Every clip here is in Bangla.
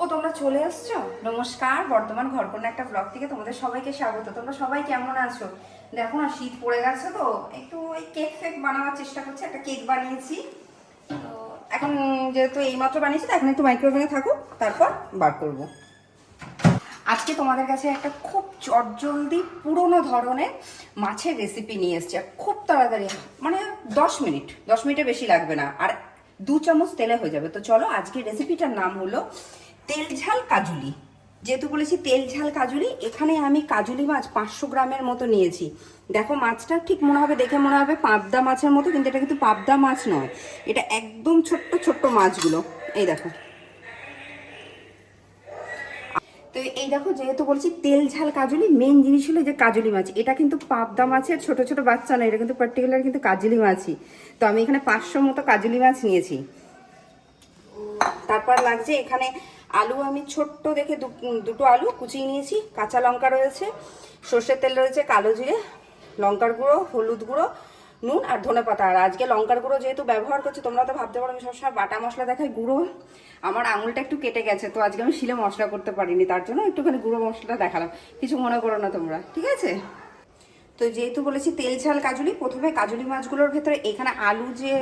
ও, তোমরা চলে এসছো নমস্কার, বর্তমান ঘরকন্যা একটা ব্লগ থেকে তোমাদের সবাইকে স্বাগত। তোমরা সবাই কেমন আছো? দেখো না, শীত পড়ে গেছে তো, একটু ওই কেক ফেক বানাবার চেষ্টা করছি, একটা কেক বানিয়েছি। তো এখন যেহেতু এইমাত্র বানিয়েছি, তো এখন একটু মাইক্রোওভেনে থাকুক, তারপর বার করব। আজকে তোমাদের কাছে একটা খুব চটজলদি পুরনো ধরনের মাছের রেসিপি নিয়ে এসেছি খুব তাড়াতাড়ি মানে দশ মিনিট, দশ মিনিটে বেশি লাগবে না। আর দু চামচ তেলে হয়ে যাবে। তো চলো আজকে রেসিপিটার নাম হলো তেল ঝাল কাজুলি। যেহেতু বলেছি তেল ঝাল কাজুলি, এখানে আমি কাজুলি মাছ পাঁচশো গ্রামের মতো নিয়েছি। দেখো, মাছটা ঠিক মনে হবে, দেখে মনে হবে পাবদা মাছের মতো, কিন্তু এটা কিন্তু পাবদা মাছ নয়। এটা একদম ছোট্ট ছোট্ট মাছগুলো। এই দেখো। তো এই দেখো, যেহেতু বলছি তেল, ঝাল, কাজলি মেন জিনিস হলো যে কাজলি মাছ। এটা কিন্তু পাবদা মাছের ছোট ছোট বাচ্চা নয়, এটা কিন্তু পার্টিকুলার কিন্তু কাজলি মাছই। তো আমি এখানে পাঁচশো মতো কাজলি মাছ নিয়েছি। তারপর লাগছে এখানে আলু, আমি ছোট্ট দেখে দুটো আলু কুচিয়ে নিয়েছি, কাঁচা লঙ্কা রয়েছে, সর্ষের তেল রয়েছে, কালো জিরে, লঙ্কার গুঁড়ো, হলুদ গুঁড়ো নুন আর ধনে পাতা। আর আজকে লঙ্কার গুঁড়ো যেহেতু ব্যবহার করছি, তোমরা তো ভাবতে পারো আমি সবসময় বাটা মশলা দেখাই গুঁড়ো। আমার আঙুলটা একটু কেটে গেছে, তো আজকে আমি শিলে মশলা করতে পারিনি, তার জন্য একটুখানি গুঁড়ো মশলাটা দেখালাম। কিছু মনে করো না তোমরা, ঠিক আছে? তো যেহেতু বলেছি তেল, ঝাল, কাজুলি, প্রথমে কাজুলি মাছগুলোর ভেতরে এখানে আলু যে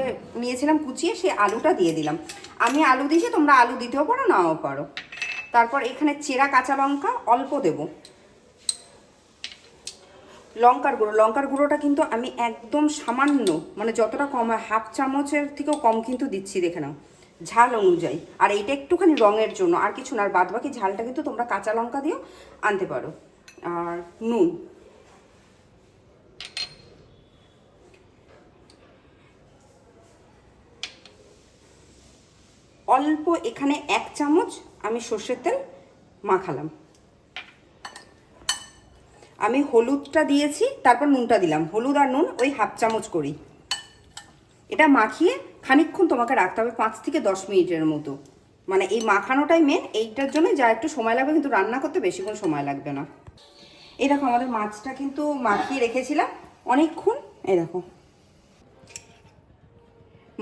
নিয়েছিলাম কুচিয়ে, সেই আলুটা দিয়ে দিলাম। আমি আলু দিয়েছি, তোমরা আলু দিতেও পারো, নাও পারো। তারপর এখানে চেরা কাঁচা লঙ্কা, অল্প দেব। লঙ্কার গুঁড়ো। লঙ্কার গুঁড়োটা কিন্তু আমি একদম সামান্য মানে যতটা কম হয়, হাফ চামচের থেকেও কম কিন্তু দিচ্ছি, দেখে নাও। ঝাল অনুযায়ী। আর এইটা একটুখানি রঙের জন্য, আর কিছু না, আর বাদ বাকি ঝালটা কিন্তু তোমরা কাঁচা লঙ্কা দিয়েও আনতে পারো। আর নুন। অল্প এখানে এক চামচ আমি সর্ষের তেল মাখালাম। আমি হলুদটা দিয়েছি, তারপর নুনটা দিলাম। হলুদ আর নুন ওই হাফ চামচ করি। এটা মাখিয়ে খানিক্ষণ তোমাকে রাখতে হবে, পাঁচ থেকে দশ মিনিটের মতো। মানে এই মাখানোটাই মেন এইটার জন্য যা একটু সময় লাগবে কিন্তু রান্না করতে বেশিক্ষণ সময় লাগবে না। এই দেখো, আমাদের মাছটা কিন্তু মাখিয়ে রেখেছিলাম। অনেকক্ষণ, এই দেখো।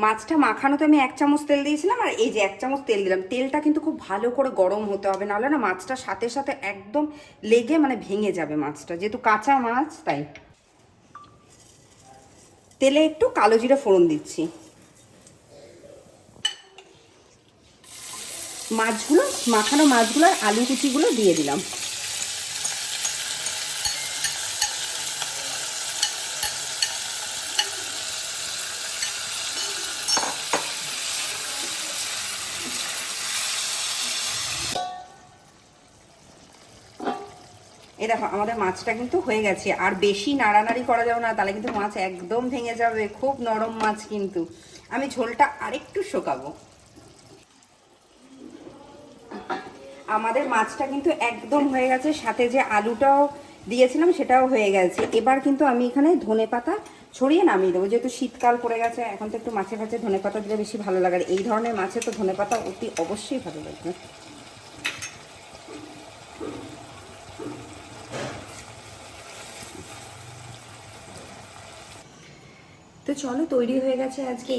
মাছটা মাখানোতে আমি এক চামচ তেল দিয়েছিলাম আর এই যে এক চামচ তেল দিলাম। তেলটা কিন্তু খুব ভালো করে গরম হতে হবে, নাহলে না মাছটা সাথে সাথে একদম লেগে মানে ভেঙে যাবে মাছটা। যেহেতু কাঁচা মাছ, তাই। তেলে একটু কালো জিরে ফোড়ন দিচ্ছি। মাছগুলো, মাখানো মাছগুলো আর আলু কুচিগুলো দিয়ে দিলাম। এই দেখো, আমাদের মাছটা কিন্তু হয়ে গেছে। আর বেশি নাড়ানাড়ি করা যাবে না, তাহলে কিন্তু মাছ একদম ভেঙে যাবে। খুব নরম মাছ কিন্তু। আমি ঝোলটা আরেকটু শোকাবো। আমাদের মাছটা কিন্তু একদম হয়ে গেছে। সাথে যে আলুটাও দিয়েছিলাম, সেটাও হয়ে গেছে। এবার কিন্তু আমি এখানে ধনে পাতা ছড়িয়ে নামিয়ে দেবো। যেহেতু শীতকাল পড়ে গেছে, এখন তো একটু মাছে ফাছে ধনে পাতা দিলে বেশি ভালো লাগে। এই ধরনের মাছে তো ধনে পাতা অতি অবশ্যই ভালো লাগবে। তো চলো তৈরি হয়ে গেছে আজকে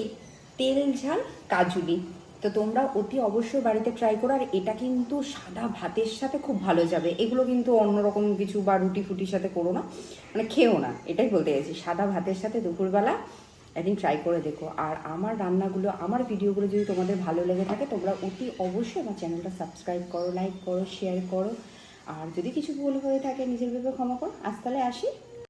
তেল, ঝাল, কাজুলি। তো তোমরা অতি অবশ্যই বাড়িতে ট্রাই করো আর এটা কিন্তু সাদা ভাতের সাথে খুব ভালো যাবে। এগুলো কিন্তু অন্যরকম কিছু বা রুটি ফুটির সাথে করো না। মানে খেও না, এটাই বলতে গেছি সাদা ভাতের সাথে দুপুরবেলা একদিন ট্রাই করে দেখো। আর আমার রান্নাগুলো, আমার ভিডিওগুলো যদি তোমাদের ভালো লেগে থাকে, তোমরা অতি অবশ্যই আমার চ্যানেলটা সাবস্ক্রাইব করো লাইক করো শেয়ার করো। আর যদি কিছু ভুল হয়ে থাকে, নিজের ভেবে ক্ষমা করো। আজ তাহলে আসি।